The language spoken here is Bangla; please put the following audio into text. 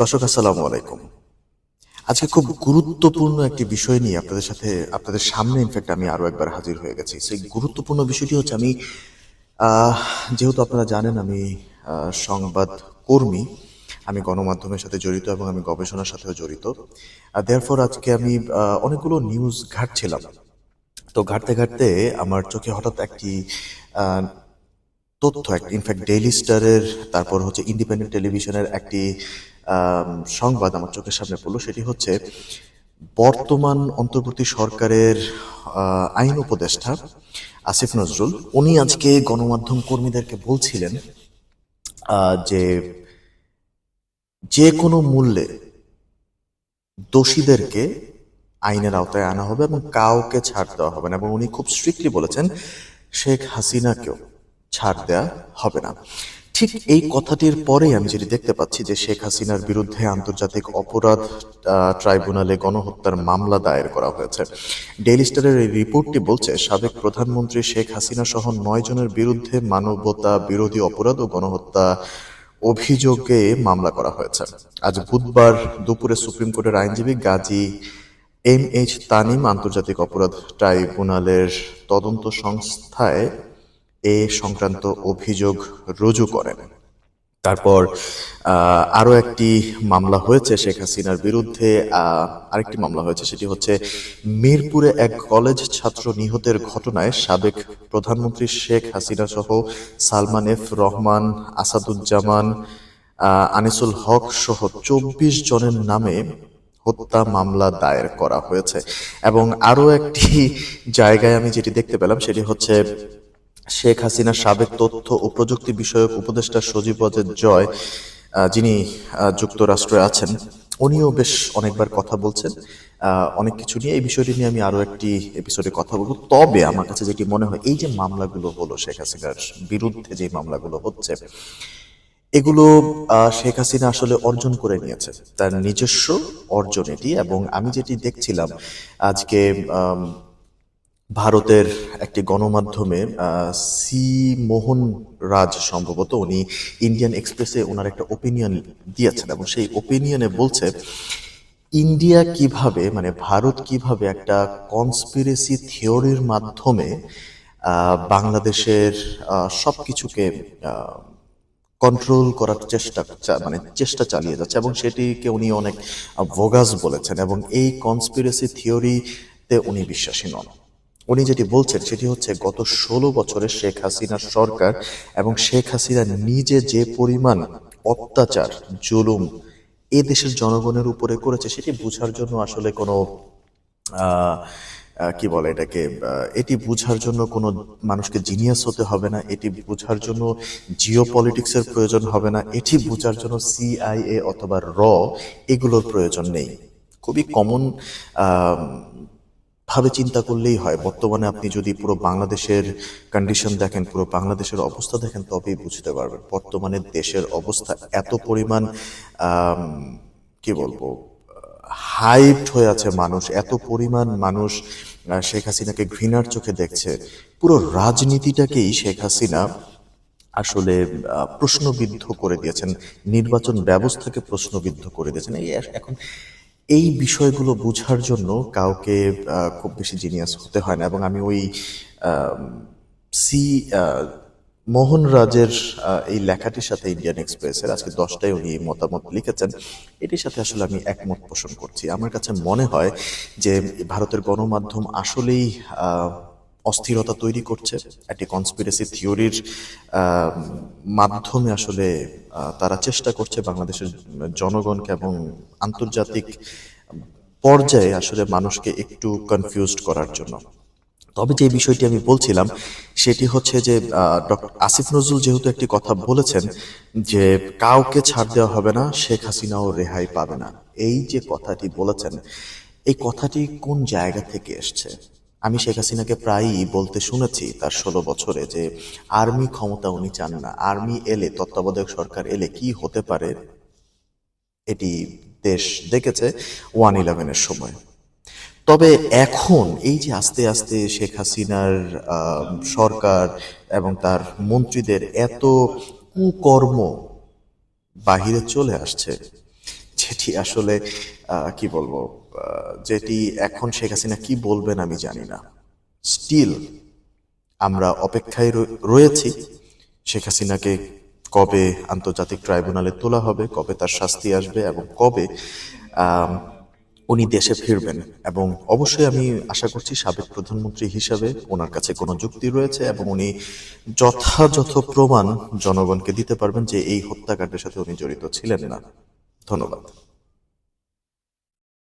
দর্শক, আসসালামু আলাইকুম। আজকে খুব গুরুত্বপূর্ণ একটি বিষয় নিয়ে আপনাদের সাথে, আপনাদের সামনে ইনফ্যাক্ট আমি আরও একবার হাজির হয়ে গেছি। সেই গুরুত্বপূর্ণ বিষয়টি হচ্ছে আমি যেহেতু আপনারা জানেন আমি সংবাদ কর্মী, আমি গণমাধ্যমের সাথে জড়িত এবং আমি গবেষণার সাথেও জড়িত। দেয়ারফর আজকে আমি অনেকগুলো নিউজ ঘাটছিলাম। তো ঘাটতে ঘাটতে আমার চোখে হঠাৎ একটি তথ্য ইনফ্যাক্ট ডেইলি স্টারের তারপর হচ্ছে ইন্ডিপেন্ডেন্ট টেলিভিশনের একটি সংবাদ আমার চোখের সামনে পড়ল, সেটি হচ্ছে বর্তমান অন্তর্বর্তী সরকারের আইন উপদেষ্টা আসিফ নজরুল, উনি আজকে গণমাধ্যম কর্মীদেরকে বলছিলেন যে যে কোনো মূল্যে দোষীদেরকে আইনের আওতায় আনা হবে এবং কাউকে ছাড় দেওয়া হবে না এবং উনি খুব স্ট্রিক্টলি বলেছেন, শেখ হাসিনাকেও ছাড় দেওয়া হবে না। ঠিক এই কথাটির পরেই আমি যেটি দেখতে পাচ্ছি যে শেখ হাসিনার বিরুদ্ধে আন্তর্জাতিক অপরাধ ট্রাইব্যুনালে গণহত্যার মামলা দায়ের করা হয়েছে। ডেইলি স্টারের এই রিপোর্টটি বলছে, সাবেক প্রধানমন্ত্রী শেখ হাসিনা সহ নয় জনের বিরুদ্ধে মানবতা বিরোধী অপরাধ ও গণহত্যা অভিযোগে মামলা করা হয়েছে। আজ বুধবার দুপুরে সুপ্রিম কোর্টের আইনজীবী গাজী এম এইচ তানিম আন্তর্জাতিক অপরাধ ট্রাইব্যুনালের তদন্ত সংস্থায় এ সংক্রান্ত অভিযোগ রুজু করেন। তারপর আহ, আরও একটি মামলা হয়েছে শেখ হাসিনার বিরুদ্ধে আরেকটি মামলা হয়েছে সেটি হচ্ছে মিরপুরে এক কলেজ ছাত্র নিহতের ঘটনায় সাবেক প্রধানমন্ত্রী শেখ হাসিনা সহ সালমান এফ রহমান আসাদুজ্জামান আনিসুল হক সহ চব্বিশ জনের নামে হত্যা মামলা দায়ের করা হয়েছে। এবং আরও একটি জায়গায় আমি যেটি দেখতে পেলাম সেটি হচ্ছে শেখ হাসিনার সাবেক তথ্য ও প্রযুক্তি বিষয়ক উপদেষ্টা সজীব ওয়াজেদ জয় যিনি যুক্তরাষ্ট্রে আছেন, উনিও বেশ অনেকবার কথা বলছেন। অনেক কিছু নিয়ে এই বিষয়টি নিয়ে আমি আরও একটি এপিসোডে কথা বলব। তবে আমার কাছে যেটি মনে হয়, এই যে মামলাগুলো হলো শেখ হাসিনার বিরুদ্ধে যে মামলাগুলো হচ্ছে, এগুলো শেখ হাসিনা আসলে অর্জন করে নিয়েছে। তার নিজস্ব অর্জন এটি এবং আমি যেটি দেখছিলাম আজকে ভারতের একটি গণমাধ্যমে সি মোহন রাজ সম্ভবত উনি ইন্ডিয়ান এক্সপ্রেসে ওনার একটা ওপিনিয়ন দিয়েছেন এবং সেই ওপিনিয়নে বলছে, ইন্ডিয়া কীভাবে মানে ভারত কীভাবে একটা কনস্পিরেসি থিওরির মাধ্যমে বাংলাদেশের সব কিছুকে কন্ট্রোল করার চেষ্টা মানে চেষ্টা চালিয়ে যাচ্ছে এবং সেটিকে উনি অনেক ভোগাস বলেছেন এবং এই কনস্পিরেসি থিওরিতে উনি বিশ্বাসী নন। উনি যেটি বলছেন সেটি হচ্ছে গত ষোলো বছরে শেখ হাসিনার সরকার এবং শেখ হাসিনা নিজে যে পরিমাণ অত্যাচার, জুলুম এ দেশের জনগণের উপরে করেছে সেটি বোঝার জন্য আসলে কোনো কি বলে এটাকে এটি বুঝার জন্য কোনো মানুষকে জিনিয়াস হতে হবে না, এটি বুঝার জন্য জিও পলিটিক্সের প্রয়োজন হবে না, এটি বুঝার জন্য সিআইএ অথবা র এগুলোর প্রয়োজন নেই। খুবই কমন ভাবে চিন্তা করলেই হয়। বর্তমানে আপনি যদি পুরো বাংলাদেশের কন্ডিশন দেখেন, পুরো বাংলাদেশের অবস্থা দেখেন, তবেই বুঝতে পারবেন বর্তমানে দেশের অবস্থা এত পরিমাণ কি বলব হাইপড হয়ে আছে মানুষ, এত পরিমাণ মানুষ শেখ হাসিনাকে ঘৃণার চোখে দেখছে। পুরো রাজনীতিটাকেই শেখ হাসিনা আসলে প্রশ্নবিদ্ধ করে দিয়েছেন, নির্বাচন ব্যবস্থাকে প্রশ্নবিদ্ধ করে দিয়েছেন। এই এখন এই বিষয়গুলো বোঝার জন্য কাউকে খুব বেশি জিনিয়াস হতে হয় না। এবং আমি ওই সি মোহন রাজের এই লেখাটির সাথে ইন্ডিয়ান এক্সপ্রেসের আজকে দশটায় উনি মতামত লিখেছেন। এটির সাথে আসলে আমি একমত পোষণ করছি। আমার কাছে মনে হয় যে ভারতের গণমাধ্যম আসলেই অস্থিরতা তৈরি করছে। একটি কনস্পিরেসি থিওরির মাধ্যমে আসলে তারা চেষ্টা করছে বাংলাদেশের জনগণকে এবং আন্তর্জাতিক পর্যায়ে আসলে মানুষকে একটু কনফিউজড করার জন্য। তবে যে বিষয়টি আমি বলছিলাম, সেটি হচ্ছে যে ডক্টর আসিফ নজরুল যেহেতু একটি কথা বলেছেন যে, কাউকে ছাড় দেওয়া হবে না, শেখ হাসিনাও রেহাই পাবে না। এই যে কথাটি বলেছেন, এই কথাটি কোন জায়গা থেকে এসছে? আমি শেখ হাসিনাকে প্রায়ই বলতে শুনেছি তার ষোলো বছরে যে, আর্মি ক্ষমতা উনি চান না। আর্মি এলে, তত্ত্বাবধায়ক সরকার এলে কি হতে পারে? এটি দেশ দেখেছে ওয়ান ইলেভেনের সময়। তবে এখন এই যে আস্তে আস্তে শেখ হাসিনার সরকার এবং তার মন্ত্রীদের এত কুকর্ম বাহিরে চলে আসছে যেটি আসলে কি বলব? যেটি এখন শেখ হাসিনা কি বলবেন আমি জানি না। স্টিল আমরা অপেক্ষায় রয়েছি। শেখ হাসিনাকে কবে আন্তর্জাতিক ট্রাইব্যুনালে তোলা হবে, কবে তার শাস্তি আসবে এবং কবে উনি দেশে ফিরবেন। এবং অবশ্যই আমি আশা করছি সাবেক প্রধানমন্ত্রী হিসাবে ওনার কাছে কোনো যুক্তি রয়েছে এবং উনি যথাযথ প্রমাণ জনগণকে দিতে পারবেন যে এই হত্যাকাণ্ডের সাথে উনি জড়িত ছিলেন না। ধন্যবাদ।